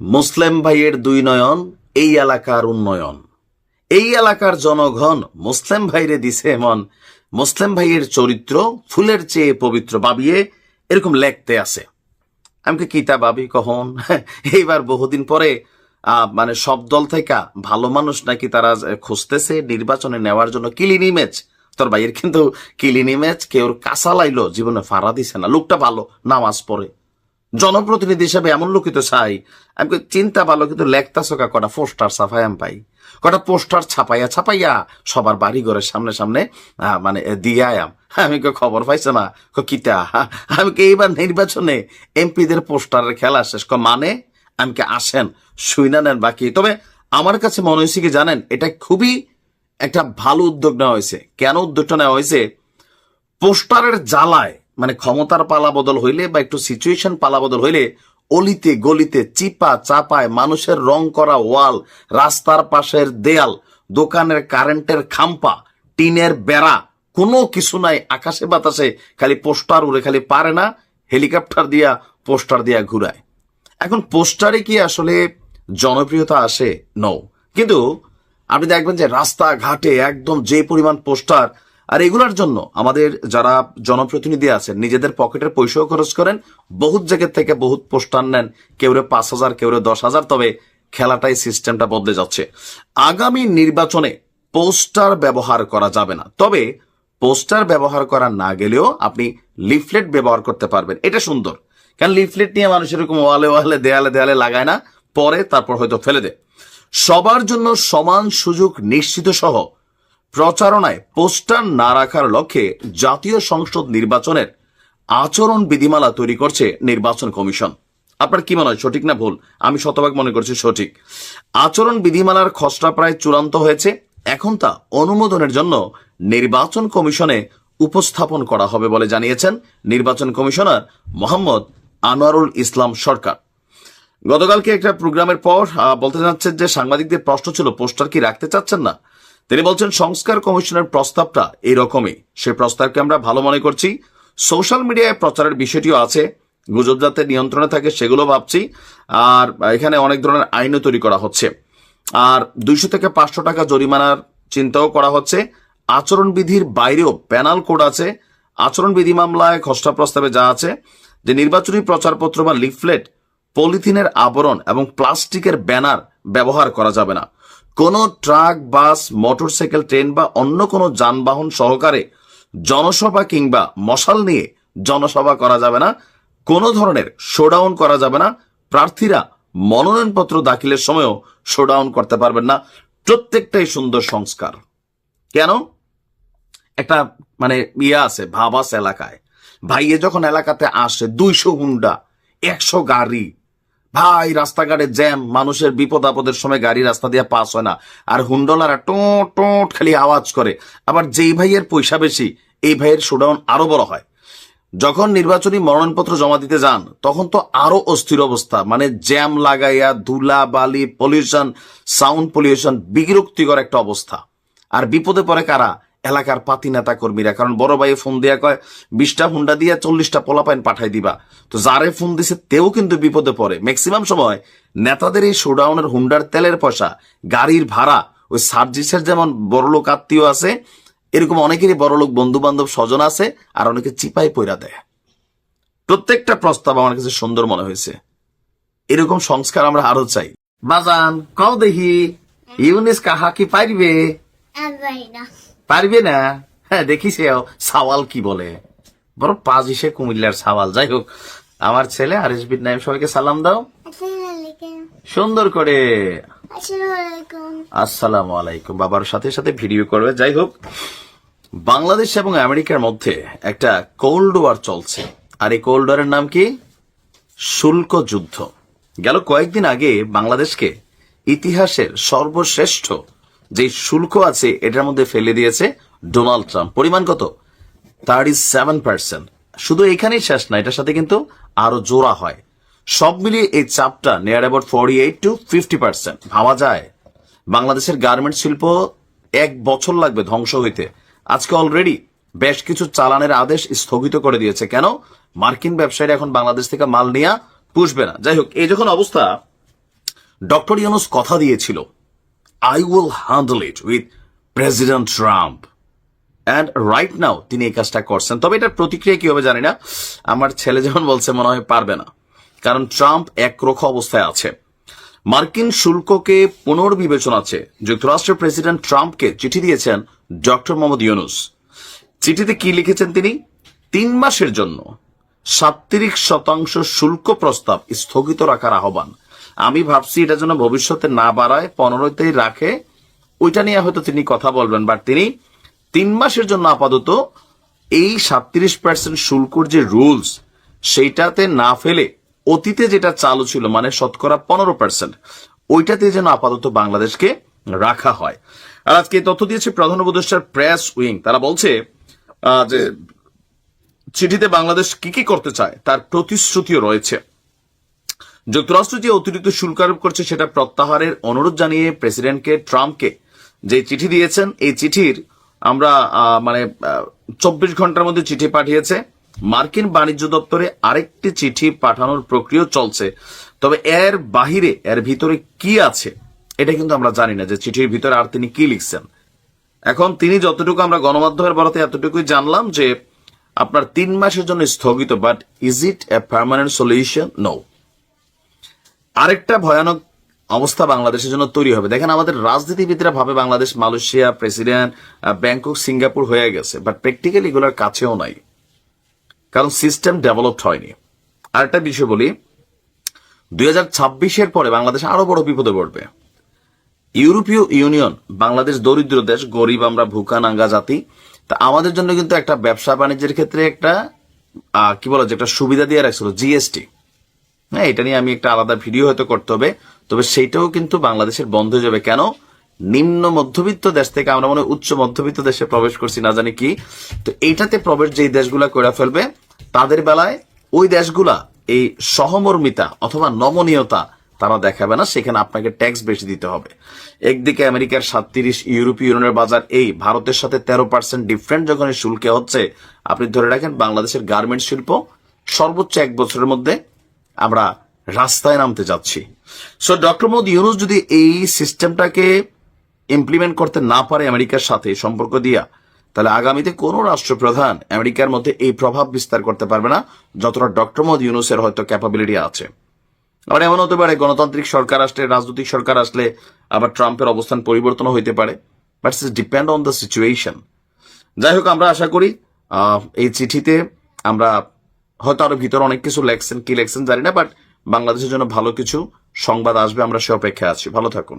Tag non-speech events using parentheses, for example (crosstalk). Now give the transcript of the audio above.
মুসলিম ভাইয়ের দুই নয়ন, এই এলাকার উন্নয়ন। এই এলাকার জনগণ মুসলিম ভাইরে দিছে এমন। মুসলিম ভাইয়ের চরিত্র ফুলের চেয়ে পবিত্র ভাবিয়ে এরকম লেখতে আছে। আমি কি কিতা ভাবি কখন (laughs) এইবার বহুদিন পরে মানে সব দল থেকে ভালো মানুষ নাকি তারা খুঁজতেছে নির্বাচনে নেওয়ার জন্য কিলিন ইমেজ। তোর ভাইয়ের কিন্তু কিলিন ইমেজ কেউ কাঁচা লাইলো, জীবনে ফাড়া দিছে না। লোকটা ভালো, নামাজ পড়ে। জনপ্রতিনিধি হিসেবে এমন লোকই তো চাই। আমি চিন্তা ভালো কিন্তু লেখতা সকা কটা পোস্টার ছাপাই আমি পাই। কটা পোস্টার ছাপাইয়া ছাপাইয়া সবার বাড়ি ঘরের সামনে সামনে মানে দিয়ে আমি। কই, খবর পাইছে না? কিতা? আমি কি এইবার নির্বাচনে এমপিদের পোস্টারের খেলা শেষ। ক মানে? আমি কি আসেন শুইনা নেন বাকি। তবে আমার কাছে মনে হয়েছে কি জানেন এটা খুবই একটা ভালো উদ্যোগ নেওয়া হয়েছে। কেন উদ্যোগটা নেওয়া হয়েছে? পোস্টারের জ্বালায় মানে ক্ষমতার পালা বদল হইলে বা একটু সিচুয়েশন পালা বদল হইলে অলিতে, গলিতে, চিপা, চাপায় মানুষের রং করা ওয়াল, রাস্তার পাশের দেয়াল, দোকানের কারেন্টের খাম্পা, টিনের বেড়া, কোনো কিছু নাই আকাশে বাতাসে, খালি পোস্টার উড়ে খালি পারে না, হেলিকপ্টার দিয়া পোস্টার দিয়া ঘুরায়। এখন পোস্টারে কি আসলে জনপ্রিয়তা আসে? নও কিন্তু আপনি দেখবেন যে রাস্তা ঘাটে একদম যে পরিমাণ পোস্টার আর এগুলোর জন্য আমাদের যারা জনপ্রতিনিধি আছেন, নিজেদের পকেটের পয়সাও খরচ করেন, বহুত জায়গা থেকে বহুত পোস্টার নেন কেউরে পাঁচ হাজার, কেউরে দশ হাজার, তবে খেলাটাই সিস্টেমটা বদলে যাচ্ছে। আগামী নির্বাচনে পোস্টার ব্যবহার করা যাবে না। তবে পোস্টার ব্যবহার করা না গেলেও আপনি লিফলেট ব্যবহার করতে পারবেন। এটা সুন্দর। কারণ লিফলেট নিয়ে মানুষ এরকম ওয়ালে ওয়ালে, দেয়ালে দেয়ালে লাগায় না, পরে তারপর হয়তো ফেলে দেয়। সবার জন্য সমান সুযোগ নিশ্চিত সহ প্রচারণায় পোস্টার না রাখার লক্ষ্যে জাতীয় সংসদ নির্বাচনের আচরণ বিধিমালা তৈরি করছে নির্বাচন কমিশন। আপনার কি মনে হয়, সঠিক না ভুল? আমি শতভাগ মনে করছি সঠিক। আচরণ বিধিমালার খসড়া প্রায় চূড়ান্ত হয়েছে। এখন তা অনুমোদনের জন্য নির্বাচন কমিশনে উপস্থাপন করা হবে বলে জানিয়েছেন নির্বাচন কমিশনার মোহাম্মদ আনোয়ারুল ইসলাম সরকার। গতকালকে একটা প্রোগ্রামের পর বলতে চাচ্ছেন যে সাংবাদিকদের প্রশ্ন ছিল, পোস্টার কি রাখতে চাচ্ছেন না? তিনি বলছেন, সংস্কার কমিশনের প্রস্তাবটা এরকমই। সে প্রস্তাবকে আমরা ভালো মনে করছি। সোশ্যাল মিডিয়ায় প্রচারের বিষয়টিও আছে। গুজব যাতে নিয়ন্ত্রণে থাকে সেগুলো ভাবছি। আর এখানে অনেক ধরনের আইনও তৈরি করা হচ্ছে। আর দুইশো থেকে পাঁচশো টাকা জরিমানার চিন্তাও করা হচ্ছে। আচরণবিধির বাইরেও প্যানাল কোড আছে। আচরণবিধি মামলায় খসড়া প্রস্তাবে যা আছে, যে নির্বাচনী প্রচারপত্র বা লিফলেট পলিথিনের আবরণ এবং প্লাস্টিকের ব্যানার ব্যবহার করা যাবে না। কোনো ট্রাক, বাস, মোটরসাইকেল, ট্রেন বা অন্য কোনো যানবাহন সহকারে জনসভা কিংবা মশাল নিয়ে জনসভা করা যাবে না। কোনো ধরনের শোডাউন করা যাবে না। প্রার্থীরা মনোনয়নপত্র দাখিলের সময়ও শোডাউন করতে পারবেন না। প্রত্যেকটাই সুন্দর সংস্কার। কেন? একটা মানে ইয়ে আছে, ভাবাস এলাকায়। ভাইয়ে যখন এলাকাতে আসে, দুইশো হুন্ডা, একশো গাড়ি ভাই, রাস্তাঘাটে জ্যাম, মানুষের বিপদ আপদের সময় গাড়ি রাস্তা দিয়ে পাস হয় না। আর হুন্ডলারা টোঁট, টোট খালি আওয়াজ করে। আবার যেই ভাইয়ের পয়সা বেশি, এই ভাইয়ের শোডাউন আরও বড় হয়। যখন নির্বাচনী মনোনয়নপত্র জমা দিতে যান, তখন তো আরও অস্থির অবস্থা। মানে জ্যাম লাগাইয়া, ধুলা, বালি পলিউশন সাউন্ড পলিউশন বিরক্তিকর একটা অবস্থা। আর বিপদে পড়ে কারা? এলাকার পাতি নেতা কর্মীরা। কারণ বড় ভাই ফোন দিয়া কয়, বিশটা হুন্ডা দিয়া চল্লিশটা পোলাপাইন পাঠাই দিবা। তো যারে ফোন দিছে, তেও কিন্তু বিপদে পড়ে। ম্যাক্সিমাম সময় নেতাদের এই শোডাউনের হুন্ডার তেলের পয়সা, গাড়ির ভাড়া, ওই সার্জিসের যেমন বড়লোক আত্মীয় আছে, এরকম অনেকেরই বড়লোক বন্ধু বান্ধব স্বজন আছে, আর অনেকে চিপাই পয়রা দেয়। প্রত্যেকটা প্রস্তাব আমার কাছে সুন্দর মনে হয়েছে। এরকম সংস্কার আমরা আরও চাই। বাজান, কও দেখি, ইউনিস কাহা কি পারবে পারবে না? হ্যাঁ দেখিস সাওয়াল কি বলে। বড় পাঁচ ইসে কুমিল্লার সাওয়াল। যাই হোক আমার ছেলে আরিসবির নাইম সবাইকে সালাম দাও। সুন্দর করে। আসসালামু আলাইকুম আসসালামু আলাইকুম বাবার সাথে সাথে ভিডিও করবে। যাই হোক বাংলাদেশ এবং আমেরিকার মধ্যে একটা কোল্ড ওয়ার চলছে। আর এই কোল্ড ওয়ারের নাম কি? শুল্ক যুদ্ধ। গেল কয়েকদিন আগে বাংলাদেশকে ইতিহাসের সর্বশ্রেষ্ঠ যে শুল্ক আছে, এটার মধ্যে ফেলে দিয়েছে ডোনাল্ড ট্রাম্প। পরিমাণ কত? থার্টি সেভেন পার্সেন্ট শুধু এখানেই শেষ না, এটার সাথে কিন্তু আরও জোড়া হয়। সব মিলিয়ে এই চাপটা near about forty eight to fifty percent ভাবা যায়? বাংলাদেশের গার্মেন্ট শিল্প এক বছর লাগবে ধ্বংস হইতে। আজকে অলরেডি বেশ কিছু চালানের আদেশ স্থগিত করে দিয়েছে। কেন? মার্কিন ব্যবসায়ীরা এখন বাংলাদেশ থেকে মাল নিয়ে পুষবে না। যাই হোক, এই যখন অবস্থা, ডক্টর ইউনুস কথা দিয়েছিল। I will handle it with president Trump and right now তিনি এই কাজটা করছেন। তবে এটার প্রতিক্রিয়া কি হবে জানি না। আমার ছেলে যেমন বলছে, মনে হয় পারবে না। কারণ ট্রাম্প একরোখা অবস্থায় আছে। মার্কিন শুল্ককে পুনর্বিবেচনা আছে। যুক্তরাষ্ট্রের প্রেসিডেন্ট ট্রাম্পকে চিঠি দিয়েছেন ডক্টর মোহাম্মদ ইউনুস। চিঠিতে কি লিখেছেন তিনি? তিন মাসের জন্য সাত্রিশ শতাংশ শুল্ক প্রস্তাব স্থগিত রাখার আহ্বান। আমি ভাবছি এটা যেন ভবিষ্যতে না বাড়ায় পনেরোতেই রাখে। ওইটা নিয়ে হয়তো তিনি কথা বলবেন বাট তিনি তিন মাসের জন্য আপাতত এই সাত্রিশ পার্সেন্ট শুল্কর যে রুলস সেইটাতে না ফেলে অতীতে যেটা চালু ছিল মানে শতকরা পনেরো পার্সেন্ট ওইটাতে যেন আপাতত বাংলাদেশকে রাখা হয়। আর আজকে তথ্য দিয়েছে প্রধান উপদেষ্টার প্রেস উইং। তারা বলছে যে চিঠিতে বাংলাদেশ কি কি করতে চায়, তার প্রতিশ্রুতিও রয়েছে। যুক্তরাষ্ট্র যে অতিরিক্ত শুল্ক আরোপ করছে সেটা প্রত্যাহারের অনুরোধ জানিয়ে প্রেসিডেন্টকে ট্রাম্পকে যে চিঠি দিয়েছেন, এই চিঠির আমরা মানে চব্বিশ ঘণ্টার মধ্যে চিঠি পাঠিয়েছে। মার্কিন বাণিজ্য দপ্তরে আরেকটি চিঠি পাঠানোর প্রক্রিয়া চলছে। তবে এর বাহিরে, এর ভিতরে কি আছে, এটা কিন্তু আমরা জানি না যে চিঠির ভিতরে আর তিনি কি লিখছেন। এখন তিনি যতটুকু আমরা গণমাধ্যমের বলাতে এতটুকুই জানলাম যে আপনার তিন মাসের জন্য স্থগিত but is it a permanent solution no আরেকটা ভয়ানক অবস্থা বাংলাদেশের জন্য তৈরি হবে। দেখেন আমাদের রাজনীতিবিদরা ভাবে Bangladesh, Malaysia, president Bangkok, Singapore হয়ে গেছে বাট প্র্যাকটিক্যালি এগুলোর কাছেও নাই। কারণ সিস্টেম ডেভেলপড হয়নি। আরেকটা বিষয় বলি, দুই হাজার ছাব্বিশের পরে বাংলাদেশ আরও বড় বিপদে পড়বে। ইউরোপীয় ইউনিয়ন, বাংলাদেশ দরিদ্র দেশ, গরিব, আমরা ভুকা, নাঙ্গা জাতি, তা আমাদের জন্য কিন্তু একটা ব্যবসা বাণিজ্যের ক্ষেত্রে একটা কি বলা যায় একটা সুবিধা দিয়ে রাখছিল জিএসটি হ্যাঁ এটা নিয়ে আমি একটা আলাদা ভিডিও হয়তো করতে হবে, তবে সেইটাও কিন্তু বাংলাদেশের বন্ধ হয়ে যাবে। কেন? নিম্ন মধ্যবিত্ত দেশ থেকে আমরা মনে উচ্চ মধ্যবিত্ত দেশে প্রবেশ করছি, না জানি কি। তো এইটাতে প্রবেশ যেই দেশগুলা করে ফেলবে, তাদের বেলায় ওই দেশগুলা, এই সহমর্মিতা অথবা নমনীয়তা তারা দেখাবে না, সেখানে আপনাকে ট্যাক্স বেশি দিতে হবে। একদিকে আমেরিকার সাতত্রিশ, ইউরোপীয় ইউনিয়নের বাজার এই, ভারতের সাথে তেরো পার্সেন্ট ডিফারেন্ট যখন শুল্কে হচ্ছে, আপনি ধরে রাখেন বাংলাদেশের গার্মেন্ট শিল্প সর্বোচ্চ এক বছরের মধ্যে আমরা রাস্তায় নামতে যাচ্ছি। সো ডক্টর মোদী ইউনুস যদি এই সিস্টেমটাকে ইমপ্লিমেন্ট করতে না পারে আমেরিকার সাথে সম্পর্ক দিয়া, তাহলে আগামীতে কোনো রাষ্ট্রপ্রধান আমেরিকার মধ্যে এই প্রভাব বিস্তার করতে পারবে না, যতটা ডক্টর মোদী ইউনুসের হয়তো ক্যাপাবিলিটি আছে। আবার এমন হতে পারে, গণতান্ত্রিক সরকার আসলে, রাজনৈতিক সরকার আসলে আবার ট্রাম্পের অবস্থান পরিবর্তন হইতে পারে। But is depend on the situation যাই হোক, আমরা আশা করি এই চিঠিতে আমরা হয়তো আরও ভিতরে অনেক কিছু লেখছেন, কি লেখছেন জানি না বাট বাংলাদেশের জন্য ভালো কিছু সংবাদ আসবে, আমরা সে অপেক্ষায় আছি। ভালো থাকুন।